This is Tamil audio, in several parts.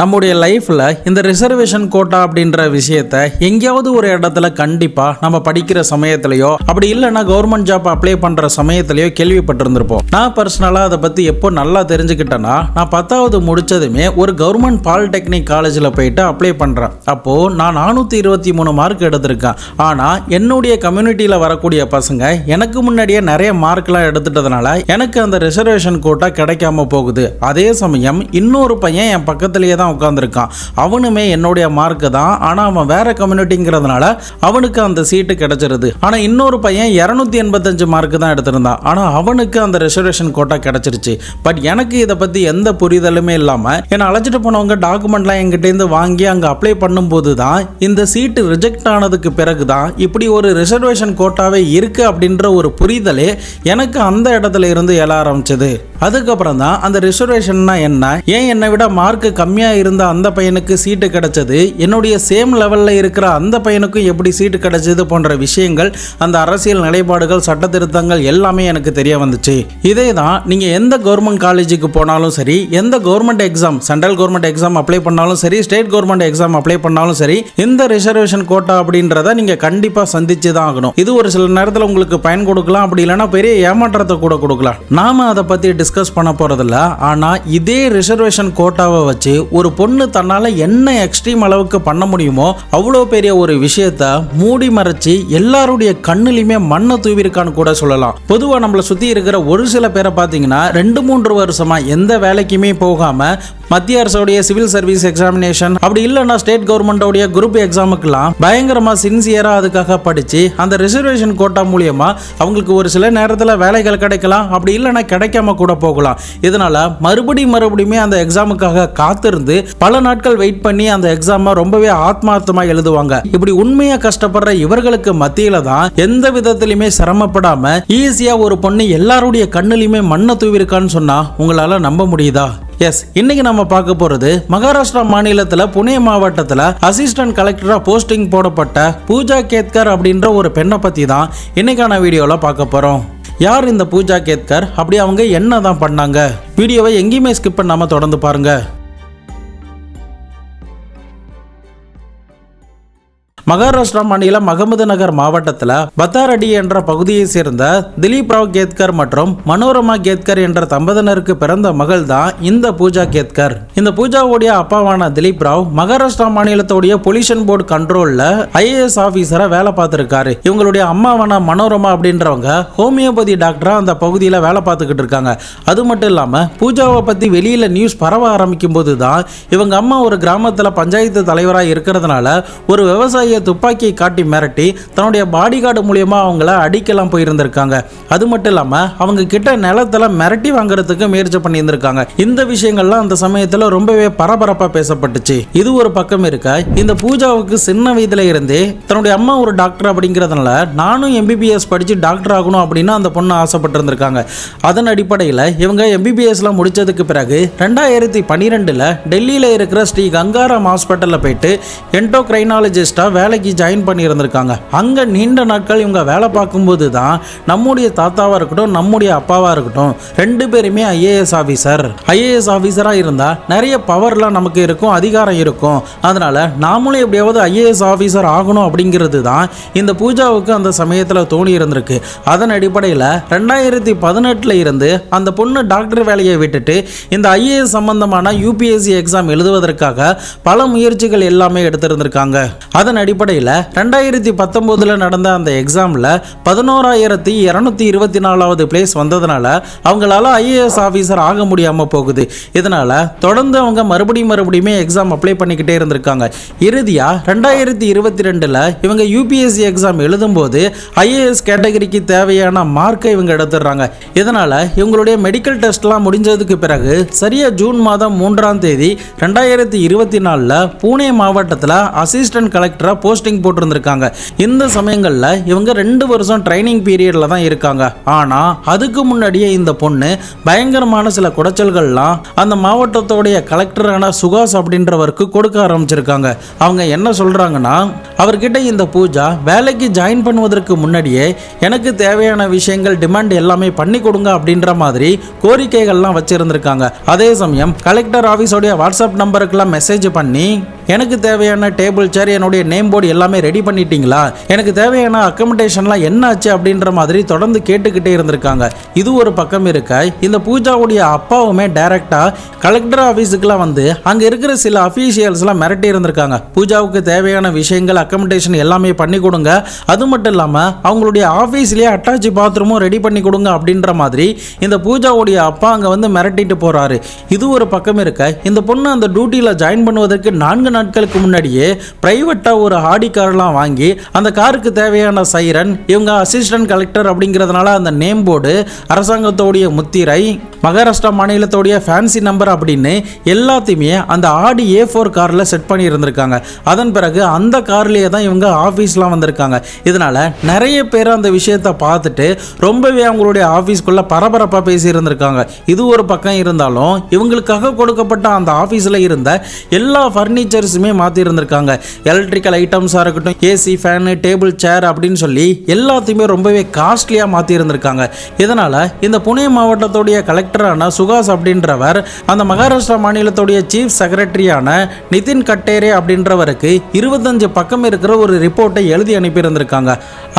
நம்முடைய லைஃப்பில் இந்த ரிசர்வேஷன் கோட்டா அப்படின்ற விஷயத்த எங்கேயாவது ஒரு இடத்துல கண்டிப்பாக நம்ம படிக்கிற சமயத்திலையோ அப்படி இல்லைன்னா கவர்மெண்ட் ஜாப் அப்ளை பண்ணுற சமயத்திலையோ கேள்விப்பட்டிருந்திருப்போம். நான் பர்சனலாக அதை பற்றி எப்போ நல்லா தெரிஞ்சுக்கிட்டேன்னா நான் பத்தாவது முடிச்சதுமே ஒரு கவர்மெண்ட் பாலிடெக்னிக் காலேஜில் போயிட்டு அப்ளை பண்ணுறேன் அப்போது நான் நானூற்றி இருபத்தி மூணு மார்க் எடுத்திருக்கேன். ஆனால் என்னுடைய கம்யூனிட்டியில் வரக்கூடிய பசங்க எனக்கு முன்னாடியே நிறைய மார்க்லாம் எடுத்துட்டதுனால எனக்கு அந்த ரிசர்வேஷன் கோட்டா கிடைக்காம போகுது. அதே சமயம் இன்னொரு பையன் என் பக்கத்துலேயே தான் உட்காந்துருக்கான் அவனுமே என்னுடைய மார்க்கு தான். ஆனால் அவன் வேற கம்யூனிட்டிங்கிறதுனால அவனுக்கு அந்த சீட்டு கிடைச்சிருது. ஆனால் இன்னொரு பையன் இரநூத்தி எண்பத்தஞ்சு மார்க்கு தான் எடுத்திருந்தான். ஆனால் அவனுக்கு அந்த ரிசர்வேஷன் கோட்டா கிடைச்சிருச்சு. பட் எனக்கு இதை பற்றி எந்த புரிதலுமே இல்லாமல் என்னை அழைச்சிட்டு போனவங்க டாக்குமெண்ட்லாம் என்கிட்டேருந்து வாங்கி அங்கே அப்ளை பண்ணும்போது தான் இந்த சீட்டு ரிஜெக்ட் ஆனதுக்கு பிறகு தான் இப்படி ஒரு ரிசர்வேஷன் கோட்டாவே இருக்குது அப்படின்ற ஒரு புரிதலே எனக்கு அந்த இடத்துல இருந்து எழ ஆரம்பிச்சது. அதுக்கப்புறம் தான் அந்த ரிசர்வேஷன்னா என்ன? ஏன் என்னை விட மார்க் கம்மியாக இருந்த அந்த பையனுக்கு சீட்டு கிடைச்சது? என்னுடைய சேம் லெவலில் இருக்கிற அந்த பையனுக்கும் எப்படி சீட்டு கிடைச்சது போன்ற விஷயங்கள் அந்த அரசியல் நிலைப்பாடுகள் சட்ட திருத்தங்கள் எல்லாமே எனக்கு தெரிய வந்துச்சு. இதே தான் நீங்கள் எந்த கவர்மெண்ட் காலேஜுக்கு போனாலும் சரி எந்த government exam central government exam apply பண்ணாலும் சரி ஸ்டேட் கவர்மெண்ட் எக்ஸாம் அப்ளை பண்ணாலும் சரி இந்த ரிசர்வேஷன் கோட்டா அப்படின்றத நீங்கள் கண்டிப்பாக சந்திச்சு தான் ஆகணும். இது ஒரு சில நேரத்தில் உங்களுக்கு பயன் கொடுக்கலாம். அப்படி இல்லைன்னா பெரிய ஏமாற்றத்தை கூட கொடுக்கலாம். நாம அதை பற்றி டிஸ்கஸ் டிஸ்கஸ் பண்ண போகிறதில்ல ஆனால் இதே ரிசர்வேஷன் கோட்டாவை வச்சு ஒரு பொண்ணு தன்னால் என்ன எக்ஸ்ட்ரீம் அளவுக்கு பண்ண முடியுமோ அவ்வளோ பெரிய ஒரு விஷயத்த மூடி மறைச்சி எல்லாருடைய கண்ணிலையுமே மண்ணை தூவிருக்கான்னு கூட சொல்லலாம். பொதுவாக நம்மளை சுற்றி இருக்கிற ஒரு சில பேரை பார்த்தீங்கன்னா ரெண்டு மூன்று வருஷமாக எந்த வேலைக்குமே போகாமல் மத்திய அரசுடைய சிவில் சர்வீஸ் எக்ஸாமினேஷன். அப்படி இல்லைன்னா ஸ்டேட் கவர்மெண்டோடைய குரூப் எக்ஸாமுக்கெல்லாம் பயங்கரமாக சின்சியராக அதுக்காக படித்து அந்த ரிசர்வேஷன் கோட்டா மூலியமா அவங்களுக்கு ஒரு சில நேரத்தில் வேலைகள் கிடைக்கலாம். அப்படி இல்லைன்னா கிடைக்காம கூட போகலாம். இதனால மறுபடியும் மறுபடியுமே அந்த எக்ஸாமுக்காக காத்திருந்து பல நாட்கள் வெயிட் பண்ணி அந்த எக்ஸாமை ரொம்பவே ஆத்மார்த்தமாக எழுதுவாங்க. இப்படி உண்மையாக கஷ்டப்படுற இவர்களுக்கு மத்தியில தான் எந்த விதத்திலுமே சிரமப்படாம ஈஸியா ஒரு பொண்ணு எல்லாருடைய கண்ணுலையுமே மண்ணை தூவிருக்கான்னு சொன்னா உங்களால நம்ப முடியுதா? எஸ் இன்னைக்கு நம்ம பார்க்க போறது மகாராஷ்டிரா மாநிலத்தில் புனே மாவட்டத்தில் அசிஸ்டன்ட் கலெக்டரா போஸ்டிங் போடப்பட்ட பூஜா கேத்கர் அப்படின்ற ஒரு பெண்ணை பற்றி தான் இன்னைக்கான வீடியோவில் பார்க்க போகிறோம் யார் இந்த பூஜா கேத்கர்? அப்படி அவங்க என்ன தான் பண்ணாங்க? வீடியோவை எங்கேயுமே ஸ்கிப் பண்ணாமல் தொடர்ந்து பாருங்கள் மகாராஷ்டிரா மாநிலம் அகமது நகர் மாவட்டத்தில் பத்தாரடி என்ற பகுதியை சேர்ந்த திலீப் ராவ் கேத்கர் மற்றும் மனோரமா கேத்கர் என்ற தம்பதினருக்கு பிறந்த மகள் தான் இந்த பூஜா கேத்கர். இந்த பூஜாவுடைய அப்பாவான திலீப் ராவ் மகாராஷ்டிரா மாநிலத்துடைய பொல்யூஷன் போர்டு கண்ட்ரோல்ல ஐஏஎஸ் ஆபீசரா வேலை பார்த்திருக்காரு. இவங்களுடைய அம்மாவான மனோரமா அப்படின்றவங்க ஹோமியோபதி டாக்டரா அந்த பகுதியில் வேலை பார்த்துக்கிட்டு இருக்காங்க. அது மட்டும் இல்லாம பூஜாவை பத்தி வெளியில நியூஸ் பரவ ஆரம்பிக்கும் போது தான் இவங்க அம்மா ஒரு கிராமத்தில் பஞ்சாயத்து தலைவராக இருக்கிறதுனால ஒரு விவசாய துப்பாக்கியை காட்டி மிரட்டி தன்னுடைய பாடி கார்டு மூலியமா அவங்கள அடிக்கலாம் போயிருந்திருக்காங்க. அது மட்டும் இல்லாம அவங்க கிட்ட நிலத்துல மிரட்டி வாங்குறதுக்கு முயற்சி பண்ணியிருந்திருக்காங்க. இந்த விஷயங்கள்லாம் அந்த சமயத்துல ரொம்பவே பரபரப்பா பேசப்பட்டுச்சு. இது ஒரு பக்கம் இருக்க இந்த பூஜாவுக்கு சின்ன வயதுல இருந்தே தன்னுடைய அம்மா ஒரு டாக்டர் அப்படிங்கிறதுனால நானும் எம்பிபிஎஸ் படிச்சு டாக்டர் ஆகணும் அப்படின்னு அந்த பொண்ணு ஆசைப்பட்டிருந்திருக்காங்க. அதன் அடிப்படையில் இவங்க எம்பிபிஎஸ்ல முடிச்சதுக்கு பிறகு ரெண்டாயிரத்தி பன்னிரெண்டுல டெல்லியில் இருக்கிற ஸ்ரீ கங்காராம் ஹாஸ்பிட்டலில் போயிட்டு என்டோக்ரைனாலஜிஸ்டா வேலைக்கு ஜாயின் பண்ணியிருந்திருக்காங்க அங்கே நீண்ட நாட்கள் இவங்க வேலை பார்க்கும்போது தான் நம்முடைய தாத்தாவாக இருக்கட்டும் நம்முடைய அப்பாவாக இருக்கட்டும் ரெண்டு பேருமே ஐஏஎஸ் ஆஃபீஸர் ஐஏஎஸ் ஆஃபீஸராக இருந்தால் நிறைய பவர்லாம் நமக்கு இருக்கும் அதிகாரம் இருக்கும். அதனால் நாமளும் எப்படியாவது ஐஏஎஸ் ஆஃபீஸர் ஆகணும் அப்படிங்கிறது தான் இந்த பூஜாவுக்கு அந்த சமயத்தில் தோணி இருந்திருக்கு. அதன் அடிப்படையில் ரெண்டாயிரத்தி பதினெட்டில் இருந்து அந்த பொண்ணு டாக்டர் வேலையை விட்டுட்டு இந்த ஐஏஎஸ் சம்பந்தமான யூபிஎஸ்சி எக்ஸாம் எழுதுவதற்காக பல முயற்சிகள் எல்லாமே எடுத்திருந்திருக்காங்க. அதன் அடிப்படையில் ரெண்டாயிரத்தி பத்தொம்போதில் நடந்த அந்த எக்ஸாமில் பதினோராயிரத்தி இரநூத்தி இருபத்தி நாலாவது பிளேஸ் வந்ததுனால அவங்களால ஐஏஎஸ் ஆஃபீஸர் ஆக முடியாமல் போகுது. இதனால் தொடர்ந்து அவங்க மறுபடியும் மறுபடியுமே எக்ஸாம் அப்ளை பண்ணிக்கிட்டே இருந்திருக்காங்க. இறுதியாக ரெண்டாயிரத்தி இருபத்தி ரெண்டில் இவங்க யூபிஎஸ்சி எக்ஸாம் எழுதும்போது ஐஏஎஸ் கேட்டகரிக்கு தேவையான மார்க்கை இவங்க எடுத்துடுறாங்க. இதனால் இவங்களுடைய மெடிக்கல் டெஸ்ட்லாம் முடிஞ்சதுக்கு பிறகு சரியாக ஜூன் மாதம் மூன்றாம் தேதி ரெண்டாயிரத்தி இருபத்தி நாலில் பூனே மாவட்டத்தில் அசிஸ்டன்ட் கலெக்டராக போஸ்டிங் போட்டிருந்திருக்காங்க. இந்த சமயங்களில் இவங்க ரெண்டு வருஷம் ட்ரைனிங் பீரியடில் தான் இருக்காங்க. ஆனால் அதுக்கு முன்னாடியே இந்த பொண்ணு பயங்கரமான சில குடைச்சல்கள்லாம் அந்த மாவட்டத்தோடைய கலெக்டரான சுகாஸ் அப்படின்றவருக்கு கொடுக்க ஆரம்பிச்சிருக்காங்க. அவங்க என்ன சொல்கிறாங்கன்னா அவர்கிட்ட இந்த பூஜா வேலைக்கு ஜாயின் பண்ணுவதற்கு முன்னாடியே எனக்கு தேவையான விஷயங்கள் டிமாண்ட் எல்லாமே பண்ணி கொடுங்க அப்படின்ற மாதிரி கோரிக்கைகள்லாம் வச்சிருந்திருக்காங்க. அதே சமயம் கலெக்டர் ஆஃபீஸோடைய வாட்ஸ்அப் நம்பருக்கெல்லாம் மெசேஜ் பண்ணி எனக்கு தேவையான டேபிள் சேர் என்னுடைய நேம் போர்டு எல்லாமே ரெடி பண்ணிட்டீங்களா? எனக்கு தேவையான அக்கமடேஷன்லாம் என்னாச்சு அப்படின்ற மாதிரி தொடர்ந்து கேட்டுக்கிட்டே இருந்திருக்காங்க. இது ஒரு பக்கம் இருக்க? இந்த பூஜாவுடைய அப்பாவுமே டைரக்டா கலெக்டர் ஆஃபீஸுக்குலாம் வந்து அங்கே இருக்கிற சில அஃபீஷியல்ஸ்லாம் மிரட்டி இருந்திருக்காங்க. பூஜாவுக்கு தேவையான விஷயங்கள் அக்கமடேஷன் எல்லாமே பண்ணி கொடுங்க. அது மட்டும் இல்லாமல் அவங்களுடைய ஆஃபீஸ்லேயே அட்டாச் பாத்ரூமும் ரெடி பண்ணி கொடுங்க அப்படின்ற மாதிரி இந்த பூஜாவுடைய அப்பா அங்கே வந்து மிரட்டிட்டு போகிறாரு இது ஒரு பக்கம் இருக்க? இந்த பொண்ணு அந்த டியூட்டியில் ஜாயின் பண்ணுவதற்கு நான்கு நாட்களுக்கு முன்னாடியே பிரைவேட்டாக ஒரு ஆடி கார்லாம் வாங்கி அந்த காருக்கு தேவையான சைரன் இவங்க அசிஸ்டன்ட் கலெக்டர் அப்படிங்கிறதுனால அந்த நேம் போர்டு அரசாங்கத்தோடைய முத்திரை மகாராஷ்டிரா மாநிலத்தோடைய ஃபேன்சி நம்பர் அப்படின்னு எல்லாத்தையுமே அந்த ஆடி ஏ ஃபோர் காரில் செட் பண்ணி இருந்திருக்காங்க. அதன் பிறகு அந்த கார்லேயே தான் இவங்க ஆஃபீஸ்லாம் வந்திருக்காங்க. இதனால நிறைய பேர் அந்த விஷயத்தை பார்த்துட்டு ரொம்பவே அவங்களுடைய ஆஃபீஸ்க்குள்ளே பரபரப்பாக பேசி இருந்திருக்காங்க. இது ஒரு பக்கம் இருந்தாலும் இவங்களுக்காக கொடுக்கப்பட்ட அந்த ஆஃபீஸில் இருந்த எல்லா ஃபர்னிச்சர் ஃபீச்சர்ஸுமே மாற்றிருந்திருக்காங்க எலக்ட்ரிக்கல் ஐட்டம்ஸாக இருக்கட்டும் ஏசி ஃபேனு டேபிள் சேர் அப்படின்னு சொல்லி எல்லாத்தையுமே ரொம்பவே காஸ்ட்லியாக மாற்றிருந்திருக்காங்க இதனால் இந்த புனே மாவட்டத்துடைய கலெக்டரான சுகாஸ் அப்படின்றவர் அந்த மகாராஷ்டிரா மாநிலத்துடைய சீஃப் செக்ரட்டரியான நிதின் கட்டேரே அப்படின்றவருக்கு இருபத்தஞ்சு பக்கம் இருக்கிற ஒரு ரிப்போர்ட்டை எழுதி அனுப்பியிருந்திருக்காங்க.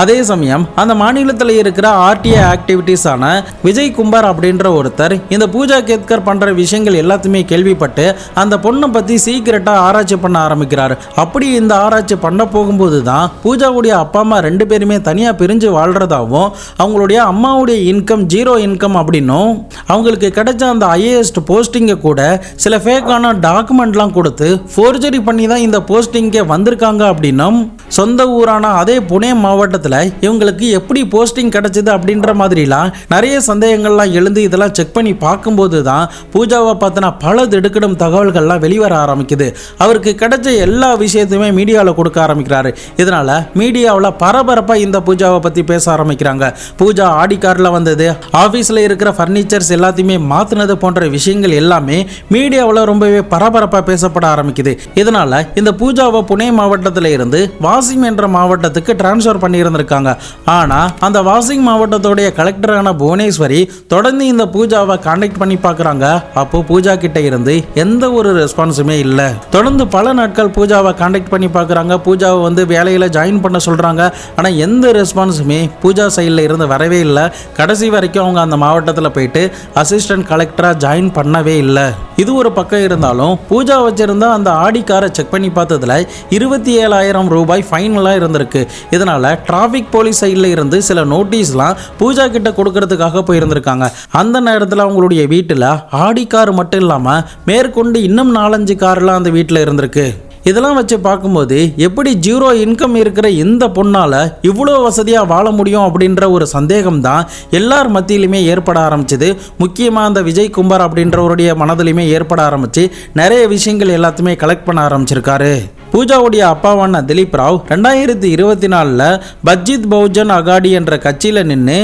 அதே சமயம் அந்த மாநிலத்தில் இருக்கிற ஆர்டிஐ ஆக்டிவிட்டீஸான விஜய் குமார் அப்படின்ற ஒருத்தர் இந்த பூஜா கேத்கர் பண்ணுற விஷயங்கள் எல்லாத்தையுமே கேள்விப்பட்டு அந்த பொண்ணை பற்றி சீக்கிரட்டாக ஆராய்ச்சி பண்ண ஆரம்பிக்கிறாரு. அப்படி இந்த ஆராய்ச்சி பண்ண போகும்போது தான் பூஜாவுடைய அப்பா அம்மா ரெண்டு பேருமே தனியாக பிரிஞ்சு வாழ்றதாவும் அவங்களுடைய அம்மாவுடைய இன்கம் ஜீரோ இன்கம் அப்படின்னும் அவங்களுக்கு கிடைச்ச அந்த ஐஏஎஸ் போஸ்டிங்கை கூட சில ஃபேக்கான டாக்குமெண்ட்லாம் கொடுத்து ஃபோர்ஜரி பண்ணி தான் இந்த போஸ்டிங்கே வந்திருக்காங்க அப்படின்னும் சொந்த ஊரான அதே புனே மாவட்டத்தில் இவங்களுக்கு எப்படி போஸ்டிங் கிடைச்சது அப்படின்ற மாதிரிலாம் நிறைய சந்தேகங்கள்லாம் எழுந்து இதெல்லாம் செக் பண்ணி பார்க்கும்போது தான் பூஜாவை பார்த்தினா பல திடுக்கிடும் தகவல்கள்லாம் வெளிவர ஆரம்பிக்குது. அவருக்கு கிடைச்ச எல்லா விஷயத்தையுமே மீடியாவில் கொடுக்க ஆரம்பிக்கிறாரு. இதனால் மீடியாவில் பரபரப்பாக இந்த பூஜாவை பற்றி பேச ஆரம்பிக்கிறாங்க. பூஜா ஆடி காரில் வந்தது ஆஃபீஸில் இருக்கிற ஃபர்னிச்சர்ஸ் எல்லாத்தையுமே மாற்றினது போன்ற விஷயங்கள் எல்லாமே மீடியாவில் ரொம்பவே பரபரப்பாக பேசப்பட ஆரம்பிக்குது. இதனால் இந்த பூஜாவை புனே மாவட்டத்தில் இருந்து வாசிம் என்ற மாவட்டத்துக்கு டிரான்ஸ்ஃபர் பண்ணியிருந்திருக்காங்க. ஆனால் அந்த வாசிம் மாவட்டத்துடைய கலெக்டரான புவனேஸ்வரி தொடர்ந்து இந்த பூஜாவை கான்டாக்ட் பண்ணி பார்க்குறாங்க. அப்போ பூஜா கிட்ட இருந்து எந்த ஒரு ரெஸ்பான்ஸுமே இல்லை. தொடர்ந்து பல நாட்கள் பூஜாவை கான்டாக்ட் பண்ணி பார்க்குறாங்க. பூஜாவை வந்து வேலையில் ஜாயின் பண்ண சொல்கிறாங்க ஆனால் எந்த ரெஸ்பான்ஸுமே பூஜா சைடில் இருந்து வரவே இல்லை. கடைசி வரைக்கும் அவங்க அந்த மாவட்டத்தில் போயிட்டு அசிஸ்டன்ட் கலெக்டராக ஜாயின் பண்ணவே இல்லை. இது ஒரு பக்கம் இருந்தாலும் பூஜா வச்சிருந்த அந்த ஆடி காரை செக் பண்ணி பார்த்ததுல இருபத்தி ஏழாயிரம் ரூபாய் ஃபைனலாக இருந்திருக்கு. இதனால் டிராஃபிக் போலீஸ் சைடில் இருந்து சில நோட்டீஸ்லாம் பூஜா கிட்ட கொடுக்கறதுக்காக போயிருந்திருக்காங்க. அந்த நேரத்தில் அவங்களுடைய வீட்டில் ஆடி கார் மட்டும் இல்லாமல் மேற்கொண்டு இன்னும் நாலஞ்சு கார்லாம் அந்த வீட்டில் இருந்திருக்கு. இதெல்லாம் வச்சு பார்க்கும்போது எப்படி ஜீரோ இன்கம் இருக்கிற இந்த பொண்ணால் இவ்வளோ வசதியாக வாழ முடியும் அப்படின்ற ஒரு சந்தேகம் தான் எல்லார் மத்தியிலுமே ஏற்பட ஆரம்பிச்சது. முக்கியமாக அந்த விஜய் குமார் அப்படின்றவருடைய மனதிலையுமே ஏற்பட ஆரம்பிச்சு நிறைய விஷயங்கள் எல்லாத்தையுமே கலெக்ட் பண்ண ஆரம்பிச்சிருக்காரு. பூஜாவுடைய அப்பாவான திலீப் ராவ் ரெண்டாயிரத்தி இருபத்தி நாலில் பஜ்ஜித் பகுஜன் அகாடி என்ற கட்சியில் நின்று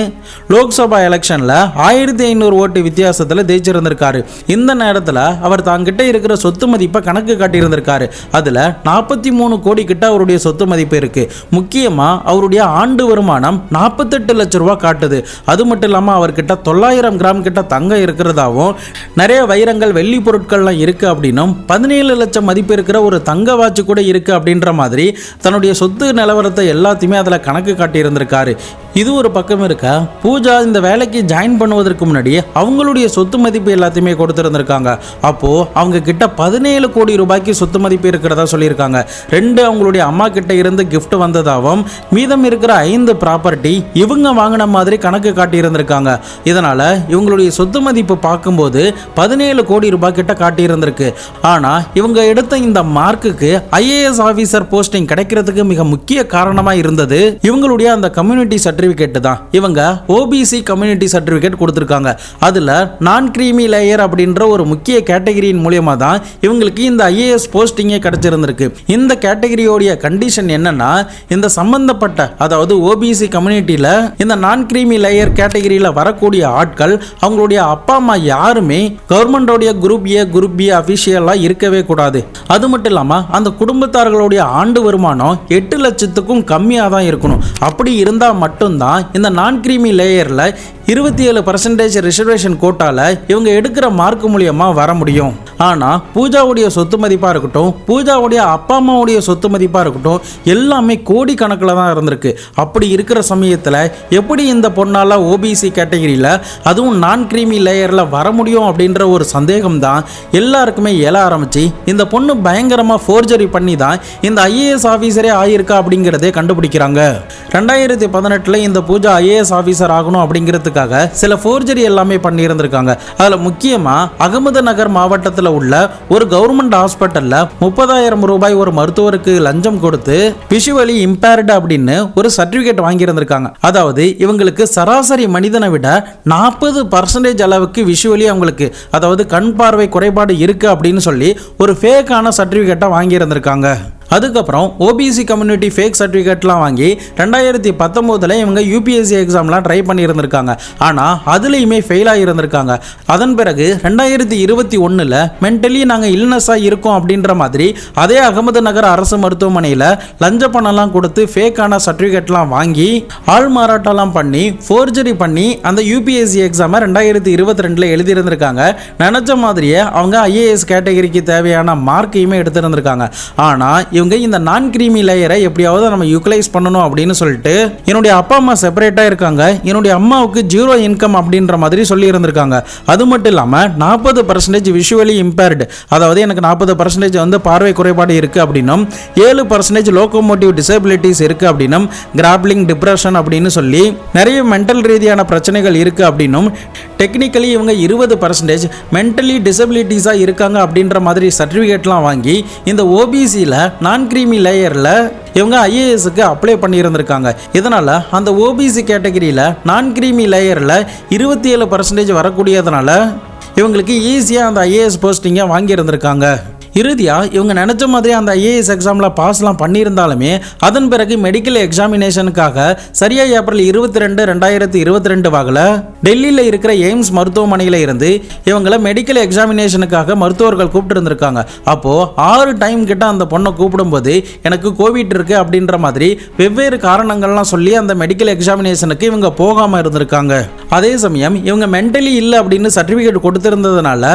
லோக்சபா எலெக்ஷனில் ஆயிரத்தி ஐநூறு ஓட்டு வித்தியாசத்தில் ஜெயிச்சிருந்திருக்காரு. இந்த நேரத்தில் அவர் தாங்கிட்ட இருக்கிற சொத்து மதிப்பை கணக்கு காட்டியிருந்திருக்காரு. அதில் நாற்பத்தி மூணு கோடி கிட்ட அவருடைய சொத்து மதிப்பு இருக்கு. முக்கியமாக அவருடைய ஆண்டு வருமானம் நாற்பத்தெட்டு லட்ச ரூபா காட்டுது. அது மட்டும் இல்லாமல் அவர்கிட்ட தொள்ளாயிரம் கிராம் கிட்ட தங்கம் இருக்கிறதாவும் நிறைய வைரங்கள் வெள்ளி பொருட்கள்லாம் இருக்கு அப்படின்னும் பதினேழு லட்சம் மதிப்பு இருக்கிற ஒரு தங்க வாட்ச் கூட இருக்கு அப்படின்ற மாதிரி தன்னுடைய சொத்து நிலவரத்தை எல்லாத்தையுமே அதில் கணக்கு காட்டியிருந்திருக்காரு. இது ஒரு பக்கம் இருக்க? பூஜா இந்த வேலைக்கு ஜாயின் பண்ணுவதற்கு முன்னாடி அவங்களுடைய சொத்து மதிப்பு எல்லாத்தையுமே கொடுத்துருந்துருக்காங்க. அப்போ அவங்க கிட்ட பதினேழு கோடி ரூபாய்க்கு சொத்து மதிப்பு இருக்கிறதா சொல்லியிருக்காங்க. ரெண்டு அவங்களுடைய அம்மா கிட்ட இருந்து கிஃப்ட் வந்ததாகவும் மீதம் இருக்கிற ஐந்து ப்ராப்பர்ட்டி இவங்க வாங்கின மாதிரி கணக்கு காட்டியிருந்திருக்காங்க. இதனால இவங்களுடைய சொத்து மதிப்பு பார்க்கும்போது பதினேழு கோடி ரூபாய் கிட்ட காட்டியிருந்திருக்கு. ஆனா இவங்க எடுத்த இந்த மார்க்குக்கு ஐஏஎஸ் ஆஃபீஸர் போஸ்டிங் கிடைக்கிறதுக்கு மிக முக்கிய காரணமா இருந்தது இவங்களுடைய அந்த கம்யூனிட்டி சர்டிஃபிகேட் சர்டிஃபிகேட் தான். இவங்க ஓபிசி கம்யூனிட்டி சர்டிஃபிகேட் கொடுத்துருக்காங்க. அதில் நான் கிரீமி லேயர் அப்படின்ற ஒரு முக்கிய கேட்டகரியின் மூலியமா தான் இவங்களுக்கு இந்த ஐஏஎஸ் போஸ்டிங்கே கிடச்சிருந்துருக்கு. இந்த கேட்டகரியோடைய கண்டிஷன் என்னன்னா இந்த சம்பந்தப்பட்ட அதாவது ஓபிசி கம்யூனிட்டியில் இந்த நான் கிரீமி லேயர் கேட்டகரியில் வரக்கூடிய ஆட்கள் அவங்களுடைய அப்பா அம்மா யாருமே கவர்மெண்டோடைய குரூப் ஏ குரூப் பி அஃபிஷியலாக இருக்கவே கூடாது. அது மட்டும் இல்லாமல் அந்த குடும்பத்தார்களுடைய ஆண்டு வருமானம் எட்டு லட்சத்துக்கும் கம்மியாக தான் இருக்கணும். அப்படி இருந்தால் மட்டும் மட்டும்தான் இந்த நான் கிரீமி லேயரில் இருபத்தி ஏழு பர்சன்டேஜ் ரிசர்வேஷன் கோட்டால இவங்க எடுக்கிற மார்க் மூலியமா வர முடியும். ஆனா பூஜாவுடைய சொத்து மதிப்பா இருக்கட்டும் பூஜாவுடைய அப்பா அம்மாவுடைய சொத்து மதிப்பா இருக்கட்டும் எல்லாமே கோடி கணக்கில் தான் இருந்திருக்கு. அப்படி இருக்கிற சமயத்தில் எப்படி இந்த பொண்ணால ஓபிசி கேட்டகரியில் அதுவும் நான் கிரீமி லேயரில் வர முடியும் அப்படின்ற ஒரு சந்தேகம் தான் எல்லாருக்குமே எழ ஆரம்பிச்சு இந்த பொண்ணு பயங்கரமாக ஃபோர்ஜரி பண்ணி தான் இந்த ஐஏஎஸ் ஆஃபீஸரே ஆகியிருக்கா அப்படிங்கிறதே கண்டுபிடிக்கிறாங்க. ரெண்டாயிரத்தி பதினெட்டில் இந்த பூஜா ஐஏஎஸ் ஆஃபீஸர் ஆகணும் அப்படிங்கிறதுக்கு அப்படிங்கிறதுக்காக சில ஃபோர்ஜரி எல்லாமே பண்ணியிருந்திருக்காங்க. அதில் முக்கியமாக அகமது நகர் மாவட்டத்தில் உள்ள ஒரு கவர்மெண்ட் ஹாஸ்பிட்டலில் முப்பதாயிரம் ரூபாய் ஒரு மருத்துவருக்கு லஞ்சம் கொடுத்து விஷுவலி இம்பேர்டு அப்படின்னு ஒரு சர்டிஃபிகேட் வாங்கியிருந்திருக்காங்க. அதாவது இவங்களுக்கு சராசரி மனிதனை விட நாற்பது பர்சன்டேஜ் அளவுக்கு விஷுவலி அவங்களுக்கு அதாவது கண் பார்வை குறைபாடு இருக்கு அப்படின்னு சொல்லி ஒரு ஃபேக்கான சர்டிஃபிகேட்டை வாங்கியிருந்திருக்காங்க. அதுக்கப்புறம் ஓபிசி கம்யூனிட்டி ஃபேக் சர்டிஃபிகேட்லாம் வாங்கி ரெண்டாயிரத்தி பத்தொம்போதில் இவங்க யூபிஎஸ்சி எக்ஸாம்லாம் ட்ரை பண்ணியிருந்திருக்காங்க. ஆனால் அதுலேயுமே ஃபெயில் ஆகியிருந்திருக்காங்க அதன் பிறகு ரெண்டாயிரத்தி இருபத்தி ஒன்றில் மென்டலி நாங்கள் இல்னஸாக இருக்கோம் அப்படின்ற மாதிரி அதே அகமது நகர் அரசு மருத்துவமனையில் லஞ்ச பணம்லாம் கொடுத்து ஃபேக்கான சர்டிஃபிகேட்லாம் வாங்கி ஆள் மாறாட்டம்லாம் பண்ணி ஃபோர்ஜரி பண்ணி அந்த யூபிஎஸ்சி எக்ஸாமை ரெண்டாயிரத்தி இருபத்தி ரெண்டில் எழுதியிருந்திருக்காங்க. நினச்ச மாதிரியே அவங்க ஐஏஎஸ் கேட்டகரிக்கு தேவையான மார்க்கையுமே எடுத்திருந்திருக்காங்க. ஆனால் இவங்க இந்த நான் கிரீமி லேயரை எப்படியாவது நம்ம யூட்டிலைஸ் பண்ணணும் அப்படின்னு சொல்லிட்டு என்னுடைய அப்பா அம்மா செப்பரேட்டாக இருக்காங்க. என்னுடைய அம்மாவுக்கு ஜீரோ இன்கம் அப்படின்ற மாதிரி சொல்லி இருந்திருக்காங்க. அது மட்டும் இல்லாமல் நாற்பது பர்சன்டேஜ் விஷுவலி இம்பேர்டு அதாவது எனக்கு நாற்பது பர்சன்டேஜ் வந்து பார்வை குறைபாடு இருக்குது அப்படின்னும் ஏழு பர்சன்டேஜ் லோக்கோமோட்டிவ் டிசபிலிட்டிஸ் இருக்குது அப்படின்னும் கிராப்லிங் டிப்ரெஷன் அப்படின்னு சொல்லி நிறைய மென்டல் ரீதியான பிரச்சனைகள் இருக்குது அப்படின்னும் டெக்னிக்கலி இவங்க இருபது பர்சன்டேஜ் மென்டலி டிசபிலிட்டிஸாக இருக்காங்க அப்படின்ற மாதிரி சர்டிஃபிகேட்லாம் வாங்கி இந்த ஓபிசியில் நான் கிரீமி லேயரில் இவங்க ஐஏஎஸ்க்கு அப்ளை பண்ணியிருந்திருக்காங்க. இதனால் அந்த ஓபிசி கேட்டகரியில் நான் கிரீமி லேயரில் இருபத்தி ஏழு பர்சன்டேஜ் வரக்கூடியதுனால இவங்களுக்கு ஈஸியாக அந்த ஐஏஎஸ் போஸ்டிங்கை வாங்கியிருந்திருக்காங்க. இறுதியாக இவங்க நினச்ச மாதிரி அந்த ஐஏஎஸ் எக்ஸாமில் பாஸ்லாம் பண்ணியிருந்தாலுமே அதன் பிறகு மெடிக்கல் எக்ஸாமினேஷனுக்காக சரியாக ஏப்ரல் இருபத்தி ரெண்டு ரெண்டாயிரத்தி இருபத்தி ரெண்டு வாக்கில் டெல்லியில் இருக்கிற எய்ம்ஸ் மருத்துவமனையில் இருந்து இவங்களை மெடிக்கல் எக்ஸாமினேஷனுக்காக மருத்துவர்கள் கூப்பிட்டு இருந்திருக்காங்க அப்போது ஆறு டைம் கிட்ட அந்த பொண்ணை கூப்பிடும்போது எனக்கு கோவிட் இருக்கு அப்படின்ற மாதிரி வெவ்வேறு காரணங்கள்லாம் சொல்லி அந்த மெடிக்கல் எக்ஸாமினேஷனுக்கு இவங்க போகாமல் இருந்திருக்காங்க. அதே சமயம் இவங்க மென்டலி இல்லை அப்படின்னு சர்டிஃபிகேட் கொடுத்துருந்ததுனால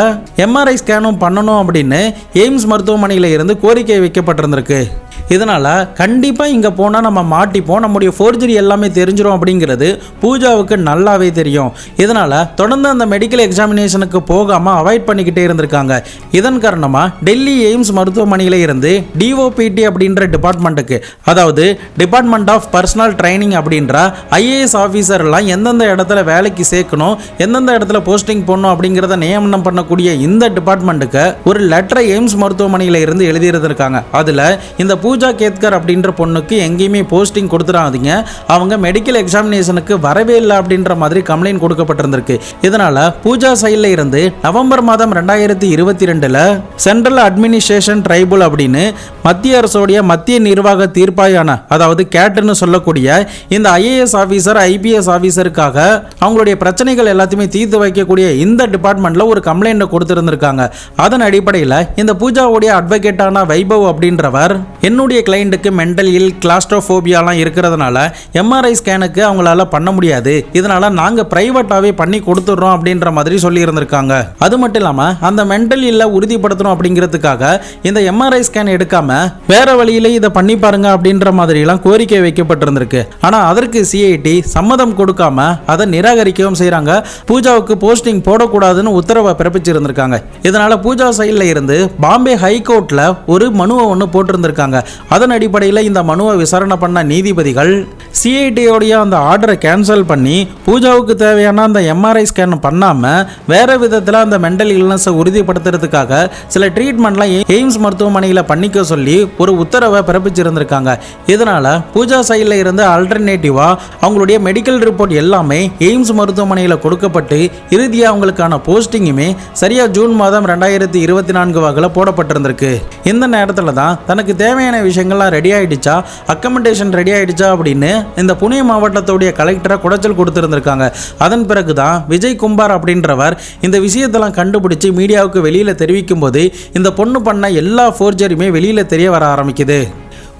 எம்ஆர்ஐ ஸ்கேனும் பண்ணணும் அப்படின்னு எய்ம்ஸ் மருத்துவமனையில் இருந்து கோரிக்கை வைக்கப்பட்டிருந்திருக்கு. இதனால் கண்டிப்பாக இங்கே போனால் நம்ம மாட்டிப்போம். நம்முடைய ஃபோர்ஜரி எல்லாமே தெரிஞ்சிடும் அப்படிங்கிறது பூஜாவுக்கு நல்லாவே தெரியும். இதனால் தொடர்ந்து அந்த மெடிக்கல் எக்ஸாமினேஷனுக்கு போகாமல் அவாய்ட் பண்ணிக்கிட்டே இருந்திருக்காங்க. இதன் காரணமாக டெல்லி எய்ம்ஸ் மருத்துவமனையில் இருந்து டிஓபிடி அப்படின்ற டிபார்ட்மெண்ட்டுக்கு அதாவது டிபார்ட்மெண்ட் ஆஃப் பர்சனல் ட்ரைனிங் அப்படின்ற ஐஏஎஸ் ஆஃபீஸர்லாம் எந்தெந்த இடத்துல வேலைக்கு சேர்க்கணும் எந்தெந்த இடத்துல போஸ்டிங் போடணும் அப்படிங்கிறத நியமனம் பண்ணக்கூடிய இந்த டிபார்ட்மெண்ட்டுக்கு ஒரு லெட்டரை எய்ம்ஸ் மருத்துவமனையில் இருந்து எழுதியிருந்திருக்காங்க. அதில் இந்த பூஜா கேத்கர் அப்படின்ற பொண்ணுக்கு எங்கேயுமே போஸ்டிங் கொடுத்துடாதீங்க. அவங்க மெடிக்கல் எக்ஸாமினேஷனுக்கு வரவே இல்லை அப்படின்ற மாதிரி கம்ப்ளைண்ட் கொடுக்கப்பட்டிருந்திருக்கு. இதனால பூஜா சைடில் இருந்து நவம்பர் மாதம் ரெண்டாயிரத்தி இருபத்தி ரெண்டில் சென்ட்ரல் அட்மினிஸ்ட்ரேஷன் ட்ரைபுல் அப்படின்னு மத்திய அரசோடைய மத்திய நிர்வாக தீர்ப்பாயான அதாவது கேட்டுன்னு சொல்லக்கூடிய இந்த ஐஏஎஸ் ஆஃபீஸர் ஐபிஎஸ் ஆஃபீஸருக்காக அவங்களுடைய பிரச்சனைகள் எல்லாத்தையுமே தீர்த்து வைக்கக்கூடிய இந்த டிபார்ட்மெண்ட்டில் ஒரு கம்ப்ளைண்ட்டை கொடுத்துருந்துருக்காங்க. அதன் அடிப்படையில் இந்த பூஜாவுடைய அட்வொகேட்டான வைபவ் அப்படின்றவர் என்னுடைய கிளைண்ட்டுக்கு மென்டலியில் இல் கிளாஸ்ட்ரோஃபோபியாலாம் இருக்கிறதுனால எம்ஆர்ஐ ஸ்கேனுக்கு அவங்களால பண்ண முடியாது. இதனால நாங்கள் ப்ரைவேட்டாகவே பண்ணி கொடுத்துட்றோம் அப்படின்ற மாதிரி சொல்லியிருந்திருக்காங்க அது மட்டும் இல்லாமல் அந்த மென்டலியில் உறுதிப்படுத்தணும் அப்படிங்கிறதுக்காக இந்த எம்ஆர்ஐ ஸ்கேன் எடுக்காம வேற வழியில இதை பண்ணி பாருங்க அப்படின்ற மாதிரிலாம் கோரிக்கை வைக்கப்பட்டிருந்திருக்கு. ஆனால் அதற்கு சிஐடி சம்மதம் கொடுக்காம அதை நிராகரிக்கவும் செய்கிறாங்க பூஜாவுக்கு போஸ்டிங் போடக்கூடாதுன்னு உத்தரவை பிறப்பிச்சிருந்திருக்காங்க. இதனால பூஜா சைடில் இருந்து பாம்பே ஹைகோர்ட்டில் ஒரு மனுவை ஒன்று போட்டிருந்திருக்காங்க. அதன் அடிப்படையில் இந்த மனுவை விசாரணை பண்ண நீதிபதிகள் சிஐடியோடைய அந்த ஆர்டரை கேன்சல் பண்ணி பூஜாவுக்கு தேவையான அந்த எம்ஆர்ஐ ஸ்கேன் பண்ணாமல் வேற விதத்தில் அந்த மென்டல் இல்னஸை உறுதிப்படுத்துறதுக்காக சில ட்ரீட்மெண்ட்லாம் எய்ம்ஸ் மருத்துவமனையில் பண்ணிக்க சொல்லி ஒரு உத்தரவை பிறப்பிச்சிருந்திருக்காங்க. இதனால் பூஜா சைடில் இருந்து அல்டர்னேட்டிவாக அவங்களுடைய மெடிக்கல் ரிப்போர்ட் எல்லாமே எய்ம்ஸ் மருத்துவமனையில் கொடுக்கப்பட்டு இறுதியாக அவங்களுக்கான போஸ்டிங்குமே சரியாக ஜூன் மாதம் ரெண்டாயிரத்தி இருபத்தி நான்கு வகையில் போடப்பட்டிருந்திருக்கு. இந்த நேரத்தில் தான் தனக்கு தேவையான விஷயங்கள்லாம் ரெடி ஆகிடுச்சா அக்கமெண்டேஷன் ரெடி ஆயிடுச்சா அப்படின்னு இந்த புனே மாவட்டத்துடைய கலெக்டரை குடைச்சல் கொடுத்துருந்துருக்காங்க. அதன் பிறகு தான் விஜய் கும்பார் அப்படின்றவர் இந்த விஷயத்தெல்லாம் கண்டுபிடிச்சு மீடியாவுக்கு வெளியில் தெரிவிக்கும் போது இந்த பொண்ணு பண்ண எல்லா ஃபோர்ஜரியுமே வெளியில் தெரிய வர ஆரம்பிக்குது.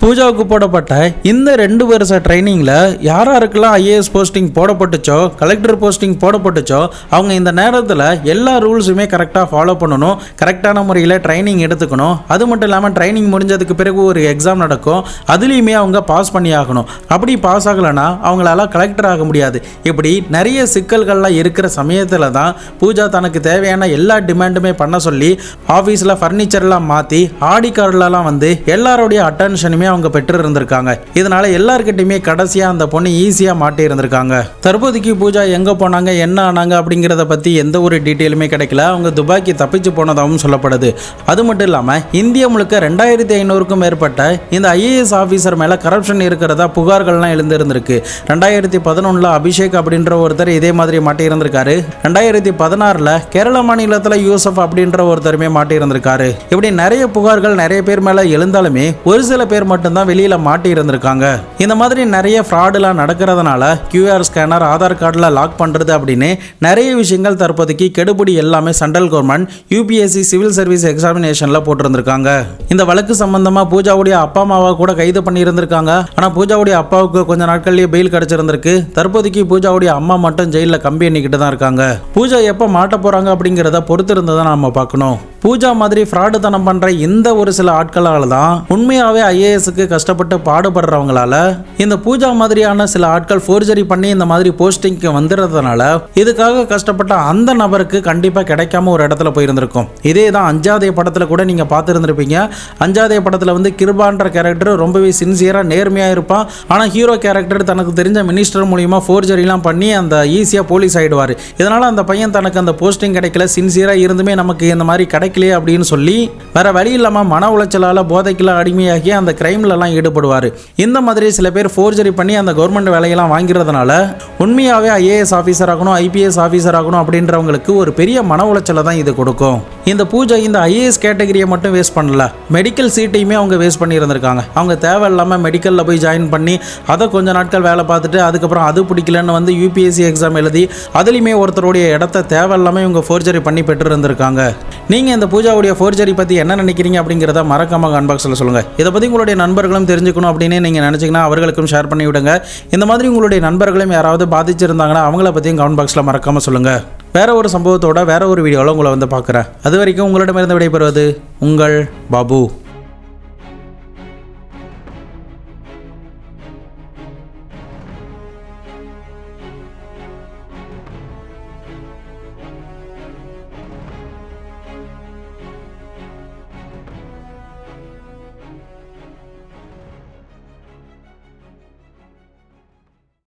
பூஜாவுக்கு போடப்பட்ட இந்த ரெண்டு வருஷ ட்ரைனிங்கில் யார் யாருக்கெல்லாம் ஐஏஎஸ் போஸ்டிங் போடப்பட்டுச்சோ கலெக்டர் போஸ்டிங் போடப்பட்டுச்சோ அவங்க இந்த நேரத்தில் எல்லா ரூல்ஸுமே கரெக்டாக ஃபாலோ பண்ணணும் கரெக்டான முறையில் ட்ரைனிங் எடுத்துக்கணும். அது மட்டும் இல்லாமல் ட்ரைனிங் முடிஞ்சதுக்கு பிறகு ஒரு எக்ஸாம் நடக்கும். அதுலேயுமே அவங்க பாஸ் பண்ணி ஆகணும். அப்படி பாஸ் ஆகலைன்னா அவங்களால கலெக்டர் ஆக முடியாது. இப்படி நிறைய சிக்கல்கள்லாம் இருக்கிற சமயத்தில் தான் பூஜா தனக்கு தேவையான எல்லா டிமாண்டுமே பண்ண சொல்லி ஆஃபீஸில் ஃபர்னிச்சர்லாம் மாற்றி ஆடி கார்டுலலாம் வந்து எல்லாருடைய அட்டென்ஷனுமே அவங்க பெற்று இருந்திருக்காங்க. இதனால எல்லார்கிட்டயுமே கடைசியா அந்த பொண்ணு ஈஸியா மாட்டி இருந்திருக்காங்க. தற்போதைக்கு பூஜா எங்க போனாங்க என்ன ஆனாங்க அப்படிங்கிறத பத்தி எந்த ஒரு டீட்டெயிலுமே கிடைக்கல. அவங்க துபாய்க்கு தப்பிச்சு போனதாகவும் சொல்லப்படுது. அது மட்டும் இல்லாம இந்தியா முழுக்க ரெண்டாயிரத்தி ஐநூறுக்கும் மேற்பட்ட இந்த ஐஏஎஸ் ஆஃபீஸர் மேல கரப்ஷன் இருக்கிறதா புகார்கள்லாம் எழுந்திருந்திருக்கு. ரெண்டாயிரத்தி பதினொன்னுல அபிஷேக் அப்படின்ற ஒருத்தர் இதே மாதிரி மாட்டி இருந்திருக்காரு. ரெண்டாயிரத்தி பதினாறுல கேரள மாநிலத்தில் யூசப் அப்படின்ற ஒருத்தருமே மாட்டி இருந்திருக்காரு. இப்படி நிறைய புகார்கள் நிறைய பேர் மேல எழுந்தாலுமே ஒரு சில பேர் மட்டும் மட்டும்தான் வெளியில் மாட்டி இருந்திருக்காங்க. இந்த மாதிரி நிறைய ஃப்ராடுலாம் நடக்கிறதுனால கியூஆர் ஸ்கேனர் ஆதார் கார்டில் லாக் பண்ணுறது அப்படின்னு நிறைய விஷயங்கள் தற்போதைக்கு கெடுபிடி எல்லாமே central government UPSC civil service எக்ஸாமினேஷனில் போட்டிருந்திருக்காங்க. இந்த வழக்கு சம்பந்தமாக பூஜாவுடைய அப்பா அம்மாவை கூட கைது பண்ணியிருந்திருக்காங்க. ஆனால் பூஜாவுடைய அப்பாவுக்கு கொஞ்ச நாட்கள்லேயே பெயில் கிடச்சிருந்திருக்கு. தற்போதைக்கு பூஜாவுடைய அம்மா மட்டும் ஜெயிலில் கம்பி எண்ணிக்கிட்டு தான் இருக்காங்க. பூஜா எப்போ மாட்ட போகிறாங்க அப்படிங்கிறத பொறுத்து இருந்ததை தான் பார்க்கணும். பூஜா மாதிரி ஃப்ராடுத்தனம் பண்ணுற இந்த ஒரு சில ஆட்களால் தான் உண்மையாகவே ஐஏஎஸ்க்கு கஷ்டப்பட்டு பாடுபடுறவங்களால இந்த பூஜா மாதிரியான சில ஆட்கள் ஃபோர்ஜரி பண்ணி இந்த மாதிரி போஸ்டிங்க்கு வந்துடுறதுனால இதுக்காக கஷ்டப்பட்ட அந்த நபருக்கு கண்டிப்பாக கிடைக்காம ஒரு இடத்துல போயிருந்திருக்கும். இதே தான் அஞ்சாதே படத்தில் கூட நீங்கள் பார்த்துருந்துருப்பீங்க. அஞ்சாதே படத்தில் வந்து கிருபான்ற கேரக்டர் ரொம்பவே சின்சியராக நேர்மையாக இருப்பான். ஆனால் ஹீரோ கேரக்டர் தனக்கு தெரிஞ்ச மினிஸ்டர் மூலியமா ஃபோர்ஜரிலாம் பண்ணி அந்த ஈஸியாக போலீஸ் ஆயிடுவார். இதனால் அந்த பையன் தனக்கு அந்த போஸ்டிங் கிடைக்கல. சின்சியராக இருந்துமே நமக்கு இந்த மாதிரி கிடைக்கலையே அப்படின்னு சொல்லி வேற வழி இல்லாமல் மன உளைச்சலால் போதைக்கெல்லாம் அடிமையாகி அந்த கிரைம்லலாம் ஈடுபடுவார். இந்த மாதிரி சில பேர் ஃபோர்ஜரி பண்ணி அந்த கவர்மெண்ட் வேலையெல்லாம் வாங்கிறதுனால உண்மையாகவே ஐஏஎஸ் ஆஃபீஸர் ஆகணும் ஐபிஎஸ் ஆஃபீஸர் ஆகணும் அப்படின்றவங்களுக்கு ஒரு பெரிய மன உளைச்சலை தான் இது கொடுக்கும். இந்த பூஜை இந்த ஐஏஎஸ் கேட்டகரியை மட்டும் வேஸ்ட் பண்ணல. மெடிக்கல் சீட்டையுமே அவங்க வேஸ்ட் பண்ணி இருந்திருக்காங்க அவங்க தேவையில்லாமல் மெடிக்கலில் போய் ஜாயின் பண்ணி அதை கொஞ்ச நாட்கள் வேலை பார்த்துட்டு அதுக்கப்புறம் அது பிடிக்கலன்னு வந்து யூபிஎஸ்சி எக்ஸாம் எழுதி அதுலேயுமே ஒருத்தருடைய இடத்த தேவையில்லாமல் இவங்க ஃபோர்ஜரி பண்ணி பெற்று இருந்திருக்காங்க நீங்கள் இந்த இந்த பூஜாவுடைய ஃபோர்ஜரி பற்றி என்ன நினைக்கிறீங்க அப்படிங்கிறத மறக்காம அன்பாக்ஸில் சொல்லுங்கள் இதை பற்றி உங்களுடைய நண்பர்களும் தெரிஞ்சுக்கணும் அப்படின்னு நீங்கள் நினச்சிங்கன்னா அவர்களுக்கும் ஷேர் பண்ணி விடுங்க. இந்த மாதிரி உங்களுடைய நண்பர்களும் யாராவது பாதிச்சிருந்தாங்கன்னா அவங்கள பற்றியும் கமெண்ட் பாக்ஸில் மறக்காமல் சொல்லுங்கள் வேற ஒரு சம்பவத்தோட வேற ஒரு வீடியோவில் உங்களை வந்து பார்க்குறேன். அது வரைக்கும் உங்களிடமிருந்து விடைபெறுவது உங்கள் பாபு.